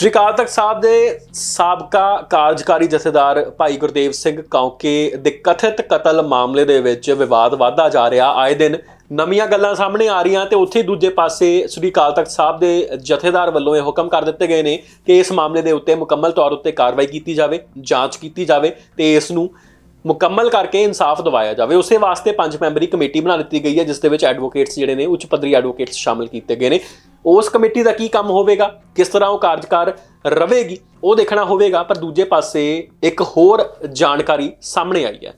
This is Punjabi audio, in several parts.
ਸ਼੍ਰੀ ਅਕਾਲ ਤਖਤ ਸਾਹਿਬ ਦੇ ਸਾਬਕਾ ਕਾਰਜਕਾਰੀ ਜਥੇਦਾਰ ਭਾਈ ਗੁਰਦੇਵ ਸਿੰਘ ਕੌਂਕੇ ਦੇ ਕਥਿਤ ਕਤਲ ਮਾਮਲੇ ਦੇ ਵਿੱਚ ਵਿਵਾਦ ਵਧਦਾ ਜਾ ਰਿਹਾ। ਆਏ ਦਿਨ ਨਵੀਆਂ ਗੱਲਾਂ ਸਾਹਮਣੇ ਆ ਰਹੀਆਂ ਤੇ ਉੱਥੇ ਦੂਜੇ ਪਾਸੇ ਸ਼੍ਰੀ ਅਕਾਲ ਤਖਤ ਸਾਹਿਬ ਦੇ ਜਥੇਦਾਰ ਵੱਲੋਂ ਇਹ ਹੁਕਮ ਕਰ ਦਿੱਤੇ ਗਏ ਨੇ ਕਿ ਇਸ ਮਾਮਲੇ ਦੇ ਉੱਤੇ ਮੁਕੰਮਲ ਤੌਰ ਉੱਤੇ ਕਾਰਵਾਈ ਕੀਤੀ ਜਾਵੇ, ਜਾਂਚ ਕੀਤੀ ਜਾਵੇ ਤੇ ਇਸ ਨੂੰ ਮੁਕੰਮਲ ਕਰਕੇ ਇਨਸਾਫ ਦਿਵਾਇਆ ਜਾਵੇ। ਉਸੇ ਵਾਸਤੇ ਪੰਜ ਮੈਂਬਰੀ ਕਮੇਟੀ ਬਣਾ ਦਿੱਤੀ ਗਈ ਹੈ, ਜਿਸ ਦੇ ਵਿੱਚ ਐਡਵੋਕੇਟਸ ਜਿਹੜੇ ਨੇ, ਉੱਚ ਪੱਧਰੀ ਐਡਵੋਕੇਟਸ ਸ਼ਾਮਿਲ ਕੀਤੇ ਗਏ ਨੇ। ਉਸ ਕਮੇਟੀ ਦਾ ਕੀ ਕੰਮ ਹੋਵੇਗਾ, ਕਿਸ ਤਰ੍ਹਾਂ ਉਹ ਕਾਰਜਕਾਰ ਰਵੇਗੀ, ਉਹ ਦੇਖਣਾ ਹੋਵੇਗਾ, ਪਰ ਦੂਜੇ ਪਾਸੇ ਇੱਕ ਹੋਰ ਜਾਣਕਾਰੀ ਸਾਹਮਣੇ ਆਈ ਹੈ।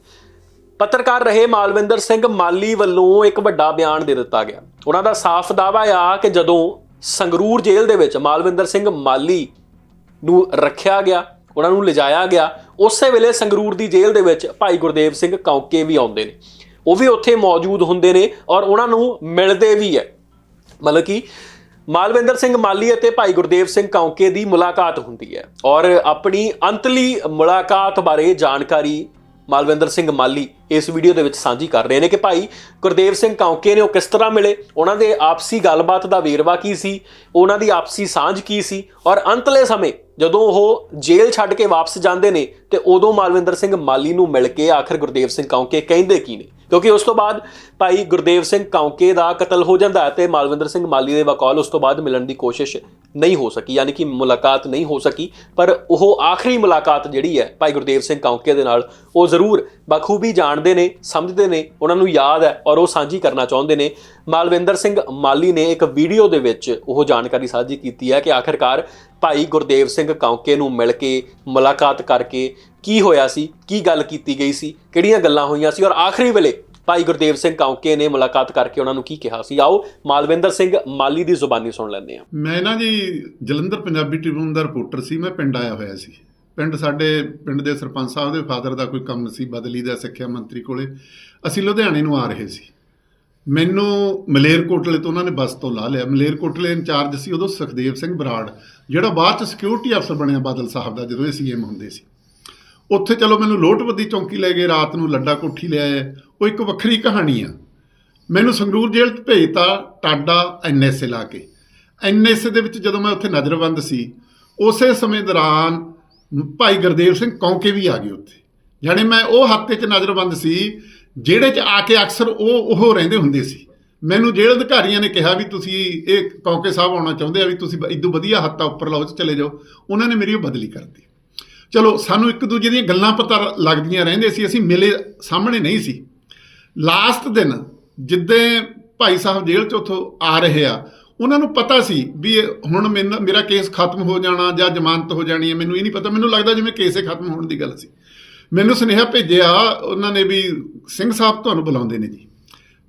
ਪੱਤਰਕਾਰ ਰਹੇ ਮਾਲਵਿੰਦਰ ਸਿੰਘ ਮਾਲੀ ਵੱਲੋਂ ਇੱਕ ਵੱਡਾ ਬਿਆਨ ਦੇ ਦਿੱਤਾ ਗਿਆ। ਉਹਨਾਂ ਦਾ ਸਾਫ਼ ਦਾਅਵਾ ਆ ਕਿ ਜਦੋਂ ਸੰਗਰੂਰ ਜੇਲ੍ਹ ਦੇ ਵਿੱਚ ਮਾਲਵਿੰਦਰ ਸਿੰਘ ਮਾਲੀ ਨੂੰ ਰੱਖਿਆ ਗਿਆ, ਉਹਨਾਂ ਨੂੰ ਲਿਜਾਇਆ ਗਿਆ, ਉਸੇ ਵੇਲੇ ਸੰਗਰੂਰ ਦੀ ਜੇਲ੍ਹ ਦੇ ਵਿੱਚ ਭਾਈ ਗੁਰਦੇਵ ਸਿੰਘ ਕੌਂਕੇ ਵੀ ਆਉਂਦੇ ਨੇ। ਉਹ ਵੀ ਉੱਥੇ ਮੌਜੂਦ ਹੁੰਦੇ ਨੇ ਔਰ ਉਹਨਾਂ ਨੂੰ ਮਿਲਦੇ ਵੀ ਹੈ। ਮਤਲਬ ਕਿ ਮਾਲਵਿੰਦਰ ਸਿੰਘ ਮਾਲੀ ਅਤੇ ਭਾਈ ਗੁਰਦੇਵ ਸਿੰਘ ਕੌਂਕੇ ਦੀ ਮੁਲਾਕਾਤ ਹੁੰਦੀ ਹੈ ਔਰ ਆਪਣੀ ਅੰਤਲੀ ਮੁਲਾਕਾਤ ਬਾਰੇ ਜਾਣਕਾਰੀ ਮਾਲਵਿੰਦਰ ਸਿੰਘ ਮਾਲੀ ਇਸ ਵੀਡੀਓ ਦੇ ਵਿੱਚ ਸਾਂਝੀ ਕਰ ਰਹੇ ਨੇ ਕਿ ਭਾਈ ਗੁਰਦੇਵ ਸਿੰਘ ਕੌਂਕੇ ਨੇ ਉਹ ਕਿਸ ਤਰ੍ਹਾਂ ਮਿਲੇ, ਉਹਨਾਂ ਦੇ ਆਪਸੀ ਗੱਲਬਾਤ ਦਾ ਵੇਰਵਾ ਕੀ ਸੀ, ਉਹਨਾਂ ਦੀ ਆਪਸੀ ਸਾਂਝ ਕੀ ਸੀ ਔਰ ਅੰਤਲੇ ਸਮੇਂ ਜਦੋਂ ਉਹ ਜੇਲ੍ਹ ਛੱਡ ਕੇ ਵਾਪਸ ਜਾਂਦੇ ਨੇ ਤੇ ਉਦੋਂ ਮਾਲਵਿੰਦਰ ਸਿੰਘ ਮਾਲੀ ਨੂੰ ਮਿਲ ਕੇ ਆਖਰ ਗੁਰਦੇਵ ਸਿੰਘ ਕੌਂਕੇ ਕਹਿੰਦੇ ਕੀ ਨੇ। ਕਿਉਂਕਿ ਉਸ ਤੋਂ ਬਾਅਦ ਭਾਈ ਗੁਰਦੇਵ ਸਿੰਘ ਕੌਂਕੇ ਦਾ ਕਤਲ ਹੋ ਜਾਂਦਾ ਹੈ ਤੇ ਮਾਲਵਿੰਦਰ ਸਿੰਘ ਮਾਲੀ ਦੇ ਵਕੌਲ ਉਸ ਤੋਂ ਬਾਅਦ ਮਿਲਣ ਦੀ ਕੋਸ਼ਿਸ਼ ਨਹੀਂ ਹੋ ਸਕੀ, ਯਾਨੀ ਕਿ ਮੁਲਾਕਾਤ ਨਹੀਂ ਹੋ ਸਕੀ। ਪਰ ਉਹ ਆਖਰੀ ਮੁਲਾਕਾਤ ਜਿਹੜੀ ਹੈ ਭਾਈ ਗੁਰਦੇਵ ਸਿੰਘ ਕੌਂਕੇ ਦੇ ਨਾਲ, ਉਹ ਜ਼ਰੂਰ ਬਖੂਬੀ ਜਾਣਦੇ ਨੇ, ਸਮਝਦੇ ਨੇ, ਉਹਨਾਂ ਨੂੰ ਯਾਦ ਹੈ ਔਰ ਉਹ ਸਾਂਝੀ ਕਰਨਾ ਚਾਹੁੰਦੇ ਨੇ। ਮਾਲਵਿੰਦਰ ਸਿੰਘ ਮਾਲੀ ਨੇ ਇੱਕ ਵੀਡੀਓ ਦੇ ਵਿੱਚ ਉਹ ਜਾਣਕਾਰੀ ਸਾਂਝੀ ਕੀਤੀ ਹੈ ਕਿ ਆਖਰਕਾਰ ਭਾਈ ਗੁਰਦੇਵ ਸਿੰਘ ਕੌਂਕੇ ਨੂੰ ਮਿਲ ਕੇ ਮੁਲਾਕਾਤ ਕਰਕੇ ਕੀ ਹੋਇਆ ਸੀ? ਕੀ ਗੱਲ ਕੀਤੀ ਗਈ ਸੀ? ਕਿਹੜੀਆਂ ਗੱਲਾਂ ਹੋਈਆਂ ਸੀ? ਔਰ ਆਖਰੀ ਵੇਲੇ ਭਾਈ ਗੁਰਦੇਵ ਸਿੰਘ ਕੌਂਕੇ ਨੇ ਮੁਲਾਕਾਤ ਕਰਕੇ ਉਹਨਾਂ ਨੂੰ ਕੀ ਕਿਹਾ ਸੀ? ਆਓ, ਮਾਲਵਿੰਦਰ ਸਿੰਘ ਮਾਲੀ ਦੀ ਜ਼ੁਬਾਨੀ ਸੁਣ ਲੈਂਦੇ ਹਾਂ। ਮੈਂ ਨਾ ਜੀ ਜਲੰਧਰ ਪੰਜਾਬੀ ਟ੍ਰਿਬਿਊਨ ਦਾ ਰਿਪੋਰਟਰ ਸੀ, ਮੈਂ ਪਿੰਡ ਆਇਆ ਹੋਇਆ ਸੀ। ਪਿੰਡ ਸਾਡੇ, ਪਿੰਡ ਦੇ ਸਰਪੰਚ ਸਾਹਿਬ ਦੇ ਫਾਦਰ ਦਾ ਕੋਈ ਕੰਮ ਸੀ, ਬਦਲੀ ਦਾ ਸਿੱਖਿਆ ਮੰਤਰੀ ਕੋਲੇ। ਅਸੀਂ ਲੁਧਿਆਣੇ ਨੂੰ ਆ ਰਹੇ ਸੀ। ਮੈਨੂੰ ਮਲੇਰਕੋਟਲੇ ਤੋਂ ਉਹਨਾਂ ਨੇ ਬੱਸ ਤੋਂ ਲਾ ਲਿਆ। ਮਲੇਰਕੋਟਲੇ ਇੰਚਾਰਜ ਸੀ ਉਦੋਂ ਸੁਖਦੇਵ ਸਿੰਘ ਬਰਾੜ, ਜਿਹੜਾ ਬਾਅਦ ਚ ਸਿਕਿਉਰਿਟੀ ਅਫਸਰ ਬਣਿਆ ਬਾਦਲ ਸਾਹਿਬ ਦਾ ਜਦੋਂ ਇਹ ਸੀਐਮ ਹੁੰਦੇ ਸੀ। ਉੱਥੇ ਚਲੋ ਮੈਨੂੰ ਲੋਟਵੱਦੀ ਚੌਂਕੀ ਲੈ ਗਏ, ਰਾਤ ਨੂੰ ਲੱਡਾ ਕੋਠੀ ਲੈ ਆਏ। ਉਹ ਇੱਕ ਵੱਖਰੀ ਕਹਾਣੀ ਆ। ਮੈਨੂੰ ਸੰਗਰੂਰ ਜੇਲ੍ਹ 'ਚ ਭੇਜਤਾ ਟਾਡਾ ਐਨਐਸਏ ਲਾ ਕੇ। ਐਨਐਸਏ ਦੇ ਵਿੱਚ ਜਦੋਂ ਮੈਂ ਉੱਥੇ ਨਜ਼ਰਬੰਦ ਸੀ, ਉਸੇ ਸਮੇਂ ਦੌਰਾਨ ਭਾਈ ਗੁਰਦੇਵ ਸਿੰਘ ਕੌਂਕੇ ਵੀ ਆ ਗਏ ਉੱਥੇ। ਯਾਨੀ ਮੈਂ ਉਹ ਹੱਤੇ 'ਚ ਨਜ਼ਰਬੰਦ ਸੀ, ਜਿਹੜੇ 'ਚ ਆ ਕੇ ਅਕਸਰ ਉਹ ਉਹ ਰਹਿੰਦੇ ਹੁੰਦੇ ਸੀ। ਮੈਨੂੰ ਜੇਲ੍ਹ ਅਧਿਕਾਰੀਆਂ ਨੇ ਕਿਹਾ ਵੀ ਤੁਸੀਂ ਇਹ ਕੌਂਕੇ ਸਾਹਿਬ ਆਉਣਾ ਚਾਹੁੰਦੇ ਆ ਵੀ ਤੁਸੀਂ ਇਦੋਂ ਵਧੀਆ ਹੱਤਾ ਉੱਪਰ ਲਾਓ ਤੇ ਚਲੇ ਜਾਓ। ਉਹਨਾਂ ਨੇ ਮੇਰੀ ਉਹ ਬਦਲੀ ਕਰਤੀ ਚਲੋ, ਸਾਨੂੰ ਇੱਕ ਦੂਜੇ ਦੀਆਂ ਗੱਲਾਂ ਪਤਾ ਲੱਗਦੀਆਂ ਰਹਿੰਦੇ ਸੀ, ਅਸੀਂ ਮਿਲੇ ਸਾਹਮਣੇ ਨਹੀਂ ਸੀ। ਲਾਸਟ ਦਿਨ, ਜਿੱਦੇ ਭਾਈ ਸਾਹਿਬ ਜੇਲ੍ਹ ਚ ਉੱਥੋਂ ਆ ਰਹੇ ਆ, ਉਹਨਾਂ ਨੂੰ ਪਤਾ ਸੀ ਵੀ ਹੁਣ ਮੈਨ- ਮੇਰਾ ਕੇਸ ਖਤਮ ਹੋ ਜਾਣਾ ਜਾਂ ਜ਼ਮਾਨਤ ਹੋ ਜਾਣੀ ਹੈ, ਮੈਨੂੰ ਇਹ ਨਹੀਂ ਪਤਾ, ਮੈਨੂੰ ਲੱਗਦਾ ਜਿਵੇਂ ਕੇਸ ਹੀ ਖਤਮ ਹੋਣ ਦੀ ਗੱਲ ਸੀ। ਮੈਨੂੰ ਸੁਨੇਹਾ ਭੇਜਿਆ, ਉਹਨਾਂ ਨੇ ਵੀ ਸਿੰਘ ਸਾਹਿਬ ਤੁਹਾਨੂੰ ਬੁਲਾਉਂਦੇ ਨੇ ਜੀ।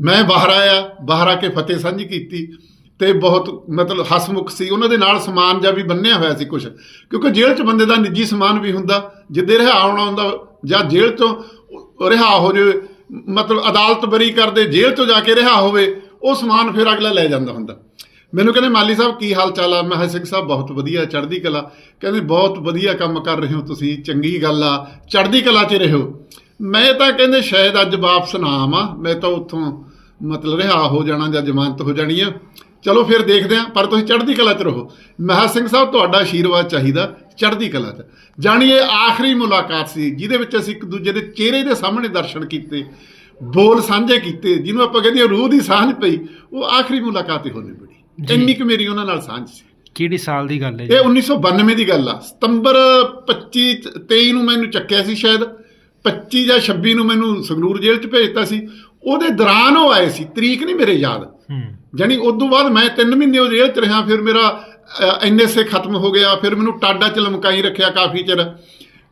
ਮੈਂ ਬਾਹਰ ਆਇਆ, ਬਾਹਰ ਆ ਕੇ ਫਤਿਹ ਸਾਂਝੀ ਕੀਤੀ। ਤੇ ਬਹੁਤ ਮਤਲਬ ਹਸਮੁਖ ਸੀ। ਉਹਨਾਂ ਦੇ ਨਾਲ ਸਮਾਨ ਜਾਂ ਵੀ ਬੰਨਿਆ ਹੋਇਆ ਸੀ ਕੁਝ ਕਿਉਂਕਿ ਜੇਲ੍ਹ 'ਚ ਬੰਦੇ ਦਾ ਨਿੱਜੀ ਸਮਾਨ ਵੀ ਹੁੰਦਾ। ਜਿੱਦੇ ਰਿਹਾ ਆਉਣਾ ਹੁੰਦਾ ਜਾਂ ਜੇਲ੍ਹ 'ਚੋਂ ਰਿਹਾ ਹੋ ਜਾਵੇ ਮਤਲਬ ਅਦਾਲਤ ਬਰੀ ਕਰਦੇ, ਜੇਲ੍ਹ 'ਚੋਂ ਜਾ ਕੇ ਰਿਹਾ ਹੋਵੇ, ਉਹ ਸਮਾਨ ਫਿਰ ਅਗਲਾ ਲੈ ਜਾਂਦਾ ਹੁੰਦਾ। ਮੈਨੂੰ ਕਹਿੰਦੇ, ਮਾਲੀ ਸਾਹਿਬ, ਕੀ ਹਾਲ ਚਾਲ ਆ? ਮੈਂ ਕਿਹਾ ਸਿੰਘ ਸਾਹਿਬ, ਬਹੁਤ ਵਧੀਆ, ਚੜ੍ਹਦੀ ਕਲਾ। ਕਹਿੰਦੇ, ਬਹੁਤ ਵਧੀਆ ਕੰਮ ਕਰ ਰਹੇ ਹੋ ਤੁਸੀਂ, ਚੰਗੀ ਗੱਲ ਆ। ਚੜ੍ਹਦੀ ਕਲਾ 'ਚ ਰਹੋ ਮੈਂ ਤਾਂ ਕਹਿੰਦੇ, ਸ਼ਾਇਦ ਅੱਜ ਵਾਪਸ ਨਾ ਆਵਾਂ। ਮੈਂ ਤਾਂ ਉੱਥੋਂ ਮਤਲਬ ਰਿਹਾ ਹੋ ਜਾਣਾ ਜਾਂ ਜ਼ਮਾਨਤ ਹੋ ਜਾਣੀ ਆ। ਚਲੋ ਫਿਰ ਦੇਖਦੇ ਆਂ ਪਰ ਤੁਸੀਂ ਚੜ੍ਹਦੀ ਕਲਾ 'ਚ ਰਹੋ। ਮੈਂ ਕਿਹਾ ਸਿੰਘ ਸਾਹਿਬ ਤੁਹਾਡਾ ਆਸ਼ੀਰਵਾਦ ਚਾਹੀਦਾ ਚੜ੍ਹਦੀ ਕਲਾ 'ਚ। ਜਾਣੀ ਇਹ ਆਖਰੀ ਮੁਲਾਕਾਤ ਸੀ ਜਿਹਦੇ ਵਿੱਚ ਅਸੀਂ ਇੱਕ ਦੂਜੇ ਦੇ ਚਿਹਰੇ ਦੇ ਸਾਹਮਣੇ ਦਰਸ਼ਨ ਕੀਤੇ ਬੋਲ ਸਾਂਝੇ ਕੀਤੇ ਜਿਹਨੂੰ ਆਪਾਂ ਕਹਿੰਦੇ ਰੂਹ ਦੀ ਸਾਂਝ ਪਈ ਉਹ ਆਖਰੀ ਮੁਲਾਕਾਤ ਹੀ ਹੋਣੀ ਬੜੀ ਇੰਨੀ ਕੁ ਮੇਰੀ ਉਹਨਾਂ ਨਾਲ ਸਾਂਝ ਸੀ। ਕਿਹੜੀ ਸਾਲ ਦੀ ਗੱਲ ਹੈ ਇਹ ਜੀ 1992 ਦੀ ਗੱਲ ਆ। ਸਤੰਬਰ 25 23 ਨੂੰ ਮੈਨੂੰ ਚੱਕਿਆ ਸੀ ਸ਼ਾਇਦ 25 ਜਾਂ 26 ਨੂੰ ਮੈਨੂੰ ਸੰਗਰੂਰ ਜੇਲ੍ਹ 'ਚ ਭੇਜਤਾ ਸੀ। ਉਹਦੇ ਦੌਰਾਨ ਉਹ ਆਏ ਸੀ ਤਰੀਕ ਨਹੀਂ ਮੇਰੇ ਯਾਦ। ਹੂੰ ਜਾਣੀ ਉਸ ਤੋਂ ਬਾਅਦ ਮੈਂ 3 ਮਹੀਨੇ ਉਹ ਜੇਲ੍ਹ 'ਚ ਰਿਹਾ ਫਿਰ ਮੇਰਾ ਐਨਐਸਏ ਖਤਮ ਹੋ ਗਿਆ ਫਿਰ ਮੈਨੂੰ ਟਾਡਾ 'ਚ ਲਮਕਾਈ ਰੱਖਿਆ ਕਾਫੀ ਚਿਰ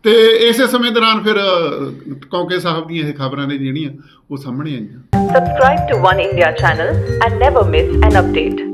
ਤੇ ਇਸੇ ਸਮੇਂ ਦੌਰਾਨ ਫਿਰ ਅ, ਕੌਂਕੇ ਸਾਹਿਬ ਦੀਆਂ ਇਹ ਖਬਰਾਂ ਨੇ ਜਿਹੜੀਆਂ ਉਹ ਸਾਹਮਣੇ ਆਈਆਂ Subscribe to One India channel and never miss an update.